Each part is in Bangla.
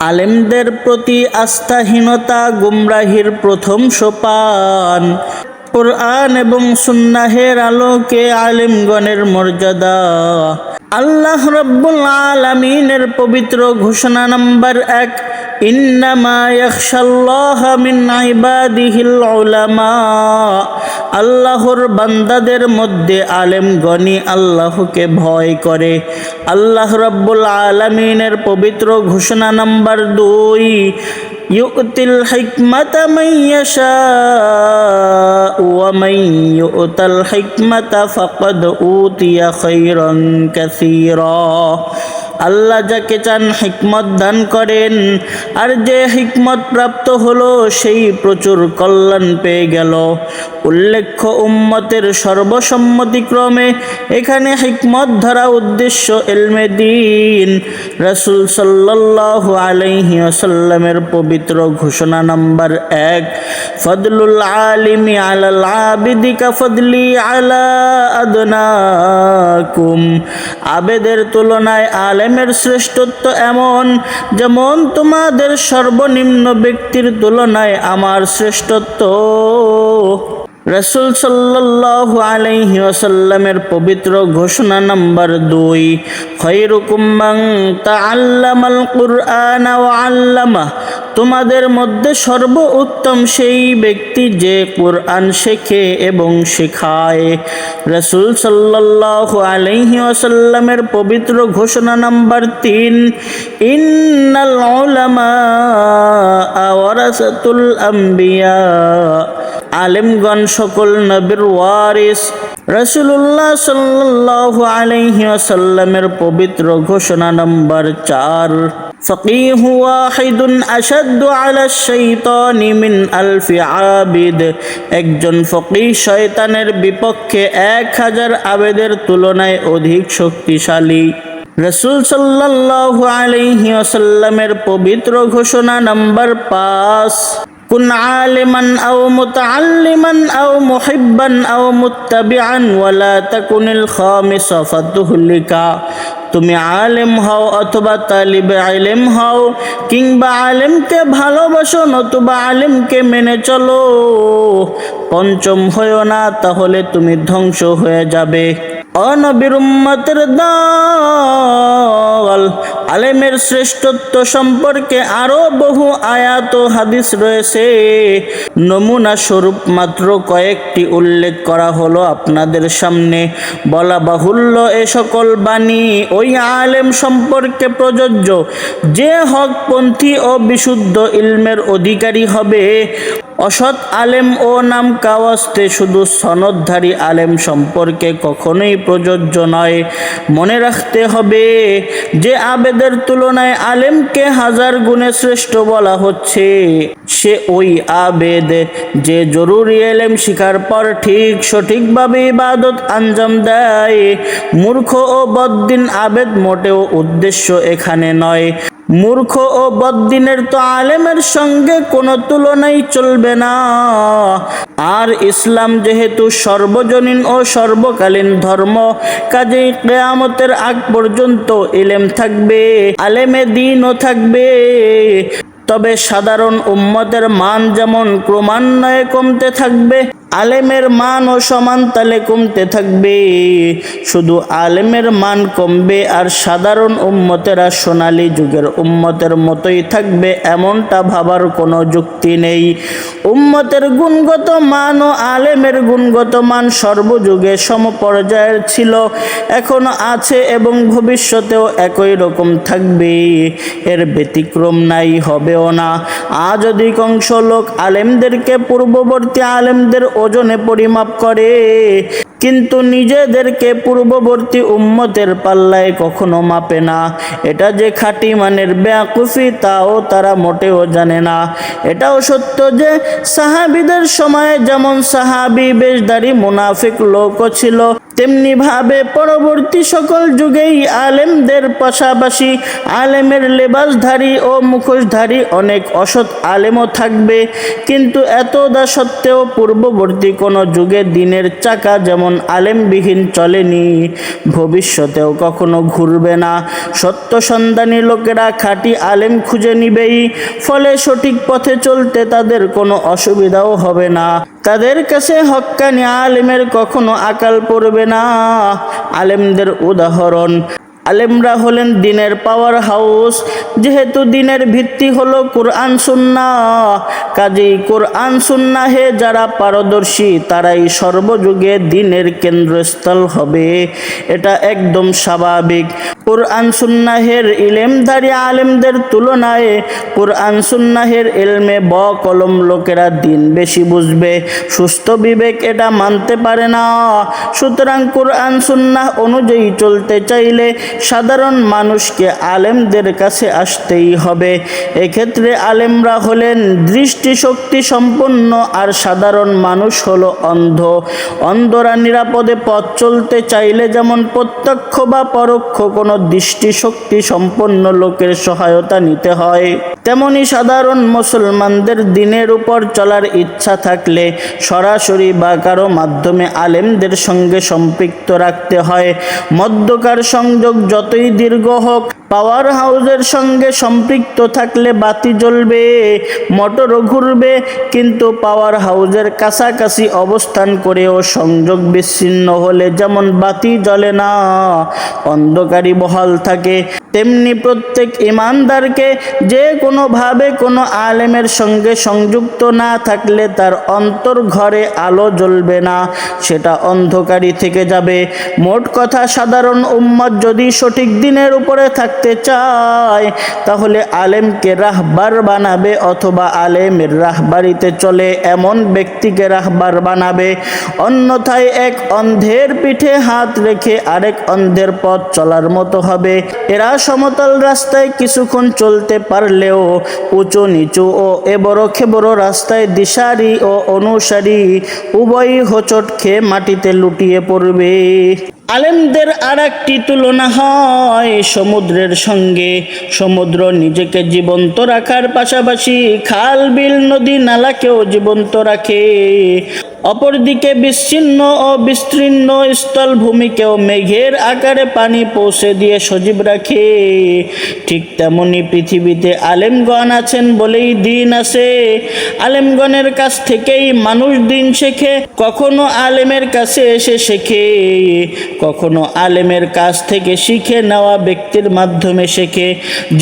আলেমদের প্রতি আস্থাহীনতা গুমরাহির প্রথম সোপান। কোরআন এবং সুন্নাহের আলোকে আলেমগণের মর্যাদা। আল্লাহ রব্বুল আলমিনের পবিত্র ঘোষণা নম্বর এক আল্লাহর বান্দাদের মধ্যে আলেম গনি আল্লাহকে ভয় করে। আল্লাহ রব্বুল আলমিনের পবিত্র ঘোষণা নাম্বার দুই, ইউতিল হিকমাতা মাইয়াশা ওয়া মান ইউতাল হিকমাতা ফাকাদ উতিয়া খায়রান কাসীরা। আল্লাহ যাকে চান হিকমত দান করেন। আর যে হিকমত প্রাপ্ত হলো, সেই প্রচুর কল্যাণ পেয়ে গেল। উল্লেখ্য, উম্মতের সর্বসম্মতিক্রমে এখানে হিকমত ধরা উদ্দেশ্য এলমে দিন। রসুল সাল্লাহ আলাইহি আসাল্লামের পবিত্র ঘোষণা নাম্বার এক, ফদলুল আলিমি আলাল আবিদিকা ফদলি আলা আদনাকুম। আবেদের তুলনায় আলেমের শ্রেষ্ঠত্ব এমন, যেমন তোমাদের সর্বনিম্ন ব্যক্তির তুলনায় আমার শ্রেষ্ঠত্ব রসুল সাল্লাহ আলাইহি ওসাল্লামের পবিত্র ঘোষণা নাম্বার দুই খৈরুকুম্বাং তা আল্লামাল কুরআন আল্লামা তোমাদের মধ্যে সর্ব উত্তম সেই ব্যক্তি যে কোরআন শেখে এবং শেখায়। রসুল সাল্লাহ আলাইহি ওসাল্লামের পবিত্র ঘোষণা নাম্বার তিন, ইন্নাল আম্বিয়া আলেমগণ সকল নবীর ওয়ারিস রসুল্লাহ সাল্লাহ আলাইহি ওয়াসাল্লামের পবিত্র ঘোষণা নম্বর চার فقيه واحد أشد على الشيطان من ألف عابد একজন ফকিহ শয়তানের বিপক্ষে এক হাজার আবেদের তুলনায় অধিক শক্তিশালী রসুল সাল্লাহ আলাইহি ওয়াসাল্লামের পবিত্র ঘোষণা নম্বর পাঁচ كن عالما أو متعلما أو محبا أو متبعا ولا تكن الخامس فتهلك তুমি আলেম হও অথবা তালিবে আলেম হও কিংবা আলেমকে ভালোবাসো নতুবা আলেমকে মেনে চলো পঞ্চম হয়েও না তাহলে তুমি ধ্বংস হয়ে যাবে অনবির উম্মতের দল। আলেমের শ্রেষ্ঠত্ব সম্পর্কে আরও বহু আয়াত হাদিস রয়েছে। নমুনা স্বরূপ মাত্র কয়েকটি উল্লেখ করা হলো আপনাদের সামনে। বলা বাহুল্য এ সকল বাণী ওই আলেম সম্পর্কে প্রযোজ্য। যে হকপন্থী ও বিশুদ্ধ ইলমের অধিকারী হবে। অসৎ আলেম ও নাম কাওয়াস্তে শুধু সনদধারী আলেম সম্পর্কে কখনোই প্রযোজ্য নয়। মনে রাখতে হবে, যে আবেদের তুলনায় আলেমকে হাজার গুণে শ্রেষ্ঠ বলা হচ্ছে, সে ওই আবেদ যে জরুরি এলেম শিকার পর ঠিক সঠিকভাবে ইবাদত আঞ্জাম দেয়। মূর্খ ও বদ্দিন আবেদ মোটেও উদ্দেশ্য এখানে নয়। মূর্খ ও বদ্দিনের তো আলেমের সঙ্গে কোনো তুলনাই চলবে না। আর ইসলাম যেহেতু সর্বজনীন ও সর্বকালীন ধর্ম, কাজেই কেয়ামতের আগ পর্যন্ত ইলেম থাকবে, আলেমে দিনও থাকবে। তবে সাধারণ উম্মতের মান যেমন ক্রমান্বয়ে কমতে থাকবে আলেমের মান ও সমান তালে কমতে থাকবে। শুধু আলেমের মান কমবে আর সাধারণ উম্মতেরা সোনালী যুগের উম্মতের মতোই থাকবে, এমনটা ভাবার কোনো যুক্তি নেই। উম্মতের গুণগত মান ও আলেমের গুণগত মান সর্বযুগে সমপর্যায়ের ছিল, এখন আছে এবং ভবিষ্যতেও একই রকম থাকবে। এর ব্যতিক্রম নাই, হবেও না। আজ অধিকাংশ লোক আলেমদেরকে পূর্ববর্তী আলেমদের ওজনে পরিমাপ করে। কিন্তু নিজেদেরকে পূর্ববর্তী উম্মতের পাল্লায় কখনো মাপে না। এটা যে খাঁটি মানের বেয়াকুফি, তাও তারা মোটেও জানে না। এটাও সত্য যে সাহাবিদের সময়ে যেমন সাহাবি বেশদারি মুনাফিক লোকও ছিল, তেমনি ভাবে পরবর্তী সকল যুগেই আলেমদের পাশাপাশি আলেমের লেবাসধারী ও মুখোশধারী অনেক অসৎ আলেমও থাকবে। কিন্তু এতদা সত্ত্বেও পূর্ববর্তী কোনো যুগে দিনের চাকা যেমন আলেমবিহীন চলেনি। ভবিষ্যতেও কখনো ঘুরবে না। সত্য সন্ধানী লোকেরা খাঁটি আলেম খুঁজে নিবেই। ফলে সঠিক পথে চলতে তাদের কোনো অসুবিধাও হবে না। তাদের কাছে হক্কানি আলেমের কখনো আকাল পড়বে না। আলেমদের উদাহরণ আলেমরা হলেন দিনের পাওয়ার হাউস যেহেতু দিনের ভিত্তি হলো কোরআন সুন্না কাজেই কোরআন, সুন্নাহে যারা পারদর্শী, তারাই সর্বযুগে দিনের কেন্দ্রস্থল হবে। এটা একদম স্বাভাবিক। কোরআন সুন্নাহের ইলেমধারী আলেমদের তুলনায় কোরআন সুন্নাহের এলমে ব কলম লোকেরা দিন বেশি বুঝবে, সুস্থ বিবেক এটা মানতে পারে না। সুতরাং কোরআন সুন্নাহ অনুযায়ী চলতে চাইলে সাধারণ মানুষকে আলেমদের কাছে আসতেই হবে। এক্ষেত্রে আলেমরা হলেন দৃষ্টিশক্তি সম্পন্ন আর সাধারণ মানুষ হলো অন্ধ। অন্ধরা নিরাপদে পথ চলতে চাইলে যেমন প্রত্যক্ষ বা পরোক্ষ কোনো দৃষ্টিশক্তি সম্পন্ন লোকের সহায়তা নিতে হয়। তেমনি সাধারণ মুসলমানদের দিনের উপর চলার ইচ্ছা থাকলে সরাসরি বা কারও মাধ্যমে আলেমদের সঙ্গে সম্পৃক্ত রাখতে হয়। মধ্যকার সংযোগ যতই দীর্ঘ হোক পাওয়ার হাউসের সঙ্গে সম্পৃক্ত থাকলে বাতি জ্বলবে মোটরও ঘুরবে, কিন্তু পাওয়ার হাউসের কাছাকাছি অবস্থান করেও সংযোগ বিচ্ছিন্ন হলে যেমন বাতি জ্বলে না অন্ধকারী বহাল থাকে, তেমনি প্রত্যেক ইমানদারকে যে কোনোভাবে কোনো আলেমের সঙ্গে সংযুক্ত না থাকলে তার অন্তর ঘরে আলো জ্বলবে না, সেটা অন্ধকারী থেকে যাবে। মোট কথা, সাধারণ উম্মত যদি সঠিক দিনের উপরে থাকতে চায়, তাহলে আলেমকে রাহবার বানাবে অথবা আলেমের রাহবারিতে চলে, এমন ব্যক্তিকে রাহবার বানাবে। অন্যথায় এক অন্ধের পিঠে হাত রেখে আরেক অন্ধের পথ চলার মতো হবে। এরা সমতল রাস্তায় কিছুক্ষণ চলতে পারলেও উঁচু নিচু ও এবড়ো খেবড়ো রাস্তায় দিশারি ও অনুসারী উভয়ই হোঁচট খেয়ে মাটিতে লুটিয়ে পড়বে। আলেমদের আর একটি তুলনা হয় সমুদ্রের সঙ্গে। সমুদ্র নিজেকে জীবন্ত রাখার পাশাপাশি খাল, বিল, নদী, নালাকেও জীবন্ত রাখে। অপরদিকে বিচ্ছিন্ন ও বিস্তীর্ণ স্থলভূমিকেও মেঘের আকারে পানি পৌঁছে দিয়ে সজীব রাখে। ঠিক তেমনি পৃথিবীতে আলেমগণ আছেন বলেই দিন আছে আলেমগণের কাছ থেকেই মানুষ দিন শেখে, কখনো আলেমের কাছে এসে শেখে। কখনো আলেমের কাছ থেকে শিখে নেওয়া ব্যক্তির মাধ্যমে শেখে।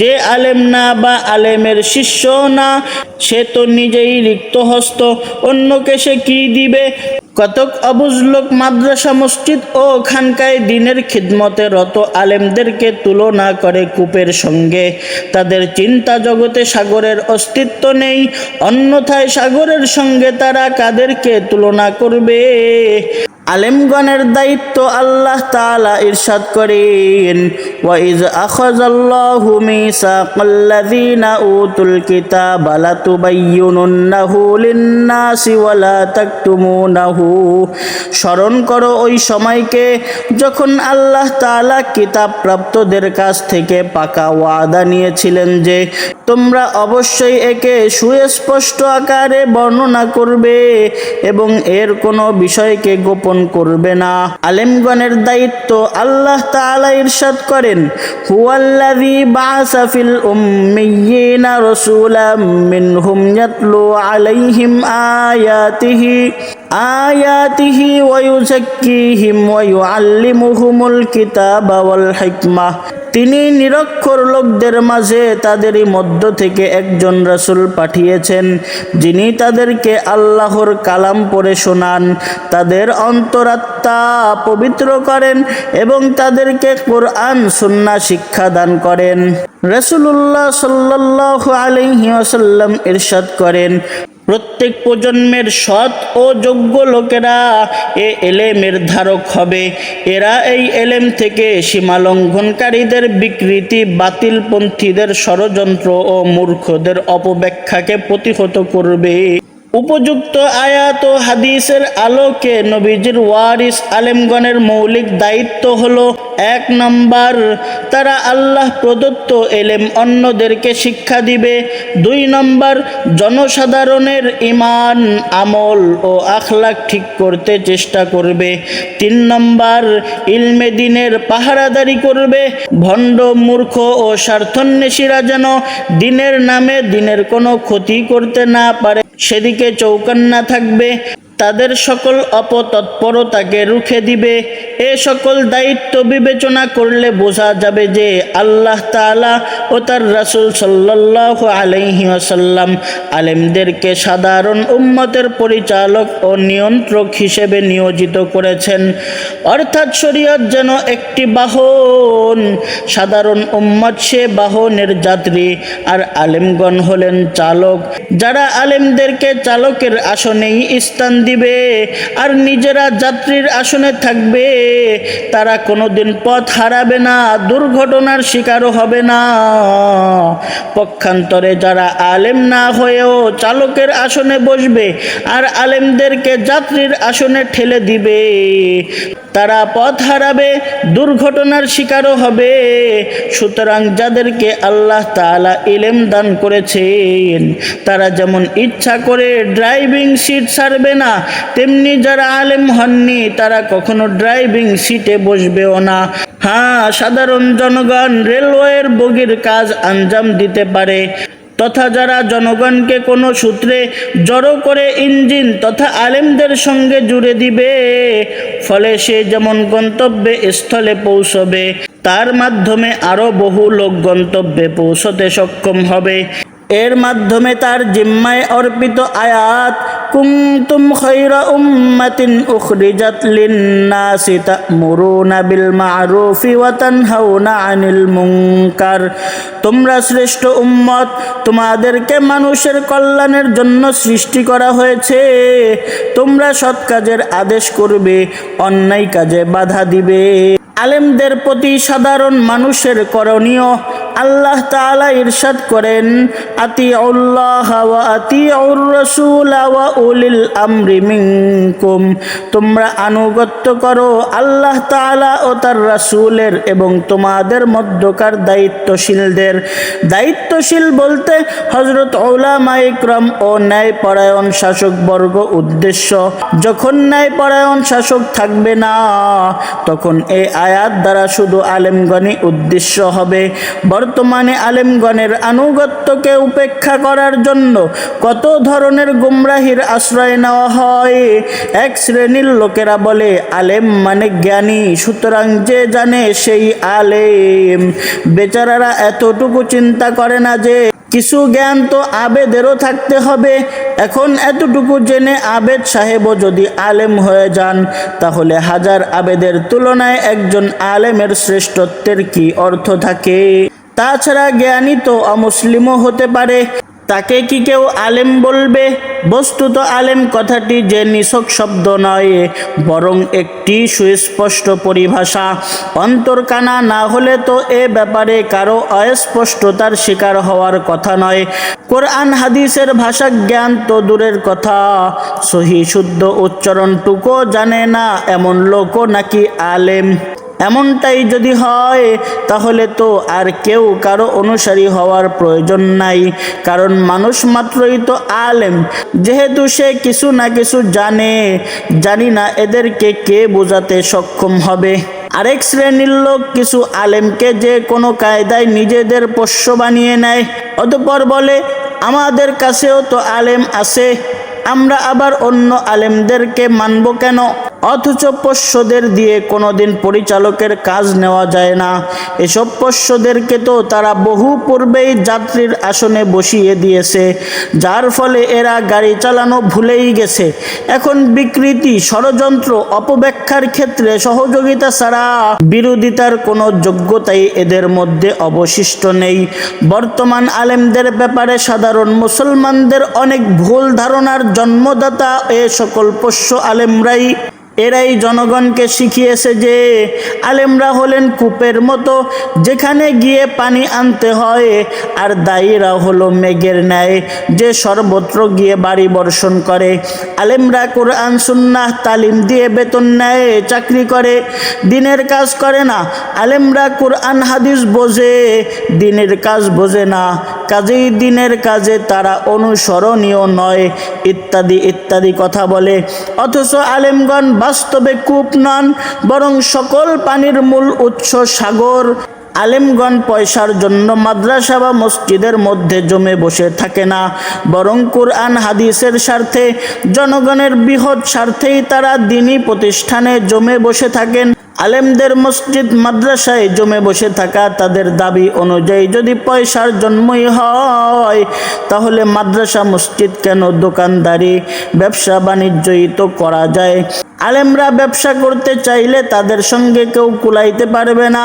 যে আলেম না বা আলেমের শিষ্য না, সে তো নিজেই রিক্ত হস্ত অন্যকে সে কি দিবে? কতক অবুজ লোক মাদ্রাসা, মসজিদ ও খানকায় দিনের খিদমতে রত আলেমদেরকে তুলনা করে কূপের সঙ্গে। তাদের চিন্তা জগতে সাগরের অস্তিত্ব নেই, অন্যথায় সাগরের সঙ্গে তারা কাদেরকে তুলনা করবে? আলেমগণের দায়িত্ব আল্লাহ তাআলা ইরশাদ করেন। ওয়াইজ আখাযাল্লাহু মিসাকাল্লাযীনা উতুল কিতাবা লাতুবাইয়িনুন্নাহু লিন-নাসি ওয়া লা তাকতুমুনাহু। স্মরণ করো ওই সময়কে যখন আল্লাহ তাআলা কিতাব প্রাপ্তদের কাছ থেকে পাকা ওয়াদা নিয়েছিলেন যে তোমরা অবশ্যই একে সুস্পষ্ট আকারে বর্ণনা করবে এবং এর কোনো বিষয়কে গোপন করবে না। আলেমগণের দায়িত্ব আল্লাহ তাআলা ইরশাদ করেন, হুয়াল্লাযী বাআসা ফিল উম্মিয়িনা রাসূলাম মিনহুম ইয়াতলু আলাইহিম আয়াতিহি। আয়াতিহি ওয়া ইউযাক্কিহিম ওয়া ইউআল্লিমুহুমুল কিতাবা ওয়াল তিনি নিরক্ষর লোকদের মাঝে তাদেরই মধ্য থেকে একজন রাসূল পাঠিয়েছেন, যিনি তাদেরকে আল্লাহর কালাম পড়ে শোনান, তাদের অন্তরাত্মা পবিত্র করেন এবং তাদেরকে কোরআন, সুন্নাহ, শিক্ষা দান করেন। রসুল্লাহ সাল্লাল্লাহু আলাইহি ওয়াসাল্লাম ইরশাদ করেন প্রত্যেক প্রজন্মের সৎ ও যোগ্য লোকেরা এ এলেমের ধারক হবে। এরা এই এলেম থেকে সীমালঙ্ঘনকারীদের বিকৃতি, বাতিলপন্থীদের ষড়যন্ত্র ও মূর্খদের অপব্যাখ্যাকে প্রতিহত করবে। উপযুক্ত আয়াত ও হাদিসের আলোকে নবীজির ওয়ারিস আলেমগণের মৌলিক দায়িত্ব হলো এক নম্বর, তারা আল্লাহ প্রদত্ত এলেম অন্যদেরকে শিক্ষা দিবে। দুই নম্বর, জনসাধারণের ইমান আমল ও আখলাক ঠিক করতে চেষ্টা করবে। তিন নম্বর, ইলমে দিনের পাহারাদারি করবে। ভণ্ড, মূর্খ ও স্বার্থন্বেষীরা যেন দিনের নামে দিনের কোনো ক্ষতি করতে না পারে। সেদিকে চৌকান্না থাকবে, তাদের সকল অপতৎপরতাকে রুখে দিবে। এ সকল দায়িত্ব বিবেচনা করলে বোঝা যাবে যে আল্লাহ তাআলা ও তার রাসূল সাল্লাহ আলাইহি আসাল্লাম আলেমদেরকে সাধারণ উম্মতের পরিচালক ও নিয়ন্ত্রক হিসেবে নিয়োজিত করেছেন। অর্থাৎ শরীয়ত যেন একটি বাহন, সাধারণ উম্মত সে বাহনের যাত্রী আর আলেমগণ হলেন চালক। যারা আলেমদেরকে চালকের আসনেই স্থান দিবে আর নিজেরা যাত্রীর আসনে থাকবে, তারা কোনোদিন পথ হারাবে না, দুর্ঘটনার শিকারও হবে না। পক্ষান্তরে যারা আলেম না হয়েও চালকের আসনে বসবে, আর আলেমদেরকে যাত্রীর আসনে ঠেলে দিবে। তারা পথ হারাবে, দুর্ঘটনার শিকারও হবে। সুতরাং যাদেরকে আল্লাহ তাআলা ইলেম দান করেছেন, তারা যেমন ইচ্ছা করে ড্রাইভিং সিট ছাড়বে না, তেমনি যারা আলেম হননি, তারা কখনো ড্রাইভিং সিটে বসবেও না। হ্যাঁ সাধারণ জনগণ রেলওয়ের বগির কাজ আঞ্জাম দিতে পারে। তথা যারা জনগণকে কোনো সূত্রে জড়ো করে ইঞ্জিন তথা আলেমদের সঙ্গে জুড়ে দিবে, ফলে সে যেমন গন্তব্যে স্থলে পৌঁছবে, তার মাধ্যমে আরও বহু লোক গন্তব্যে পৌঁছতে সক্ষম হবে। এর মাধ্যমে তার জিম্মায় অর্পিত আয়াত কুমতুম খৈরা উম্মাতিন উখরিজাত লিন্নাসি তা'মুরুনা বিল মা'রুফি ওয়া তানহাউনা আনিল মুনকার। তোমরা শ্রেষ্ঠ উম্মত, তোমাদেরকে মানুষের কল্যাণের জন্য সৃষ্টি করা হয়েছে। তোমরা সৎ কাজের আদেশ করবে, অন্যায় কাজে বাধা দিবে। আলেমদের প্রতি সাধারণ মানুষের করণীয় আল্লাহ তাআলা ইরশাদ করেন আতি আল্লাহ আতি রসুল ওয়া উলিল আমরি মিনকুম। তোমরা আনুগত্য করো আল্লাহ তাআলা ও তার রাসূলের এবং তোমাদের মধ্যকার দায়িত্বশীলদের। দায়িত্বশীল বলতে হজরত ওলামা ইকরাম ও ন্যায়পরায়ণ শাসকবর্গ উদ্দেশ্য। যখন ন্যায়পরায়ণ শাসক থাকবে না, তখন এই আয়াত দ্বারা শুধু আলেমগণই উদ্দেশ্য হবে। বর্তমানে আলেমগণের আনুগত্যকে উপেক্ষা করার জন্য কত ধরনের গুমরাহির আশ্রয় নেওয়া হয়? এক শ্রেণির লোকেরা বলে, আলেম মানে জ্ঞানী, সুতরাং যে জানে সেই আলেম। বেচারারা এতটুকু চিন্তা করে না যে, কিছু জ্ঞান তো আবেদেরও থাকতে হবে। এখন এতটুকু জেনে আবেদ সাহেবও যদি আলেম হয়ে যান, তাহলে হাজার আবেদের তুলনায় একজন আলেমের শ্রেষ্ঠত্বের কি অর্থ থাকে? তাছাড়া জ্ঞানী তো অমুসলিমও হতে পারে। তাকে কি কেউ আলেম বলবে? বস্তুত আলেম কথাটি যে নিছক শব্দ নয়, বরং একটি সুস্পষ্ট পরিভাষা। অন্তরকানা না হলে তো এ ব্যাপারে কারও অস্পষ্টতার শিকার হওয়ার কথা নয়। কোরআন হাদিসের ভাষা জ্ঞান তো দূরের কথা। সহি শুদ্ধ উচ্চারণটুকু জানে না এমন লোকও নাকি আলেম। এমনটাই যদি হয়, তাহলে তো আর কেউ কারও অনুসারী হওয়ার প্রয়োজন নাই। কারণ মানুষ মাত্রই তো আলেম। যেহেতু সে কিছু না কিছু জানে, জানি না এদেরকে কে বোঝাতে সক্ষম হবে। আরেক শ্রেণির লোক কিছু আলেমকে যে কোনো কায়দায় নিজেদের পোষ্য বানিয়ে নেয়। অতপর বলে, আমাদের কাছেও তো আলেম আছে, আমরা আবার অন্য আলেমদেরকে মানব কেন? অথচ পোষ্যদের দিয়ে কোনোদিন পরিচালকের কাজ নেওয়া যায় না। এসব পোষ্যদেরকে তো তারা বহু পূর্বেই যাত্রীর আসনে বসিয়ে দিয়েছে, যার ফলে এরা গাড়ি চালানো ভুলেই গেছে। এখন বিকৃতি, ষড়যন্ত্র, অপব্যাখ্যার ক্ষেত্রে সহযোগিতা ছাড়া বিরোধিতার কোনো যোগ্যতাই এদের মধ্যে অবশিষ্ট নেই। বর্তমান আলেমদের ব্যাপারে সাধারণ মুসলমানদের অনেক ভুল ধারণার জন্মদাতা এ সকল পোষ্য আলেমরাই। এরাই জনগণকে শিখিয়েছে যে আলেমরা হলেন কূপের মতো, যেখানে গিয়ে পানি আনতে হয়, আর দায়ীরা হলো মেঘের ন্যায়, যে সর্বত্র গিয়ে বাড়ি বর্ষণ করে। আলেমরা কোরআন, সুন্নাহ, তালিম দিয়ে বেতন নেয়, চাকরি করে, দিনের কাজ করে না। আলেমরা কোরআন, হাদিস বোঝে, দিনের কাজ বোঝে না। কাজেই দিনের কাজে তারা অনুসরণীয় নয়, ইত্যাদি ইত্যাদি কথা বলে। অথচ আলেমগণ বাস্তবে কূপ নন, বরং সকল পানির মূল উৎস সাগর। আলেমগণ পয়সার জন্য মাদ্রাসা বা মসজিদের মধ্যে জমে বসে থাকে না, বরং কোরআন হাদিসের স্বার্থে, জনগণের বৃহৎ স্বার্থেই তারা দিনী প্রতিষ্ঠানে জমে বসে থাকেন। আলেমদের মসজিদ মাদ্রাসায় জমে বসে থাকা তাদের দাবি অনুযায়ী যদি পয়সার জন্মই হয়, তাহলে মাদ্রাসা, মসজিদ কেন দোকানদারি, ব্যবসা বাণিজ্যই তো করা যায়। আলেমরা ব্যবসা করতে চাইলে তাদের সঙ্গে কেউ কুলাইতে পারবে না।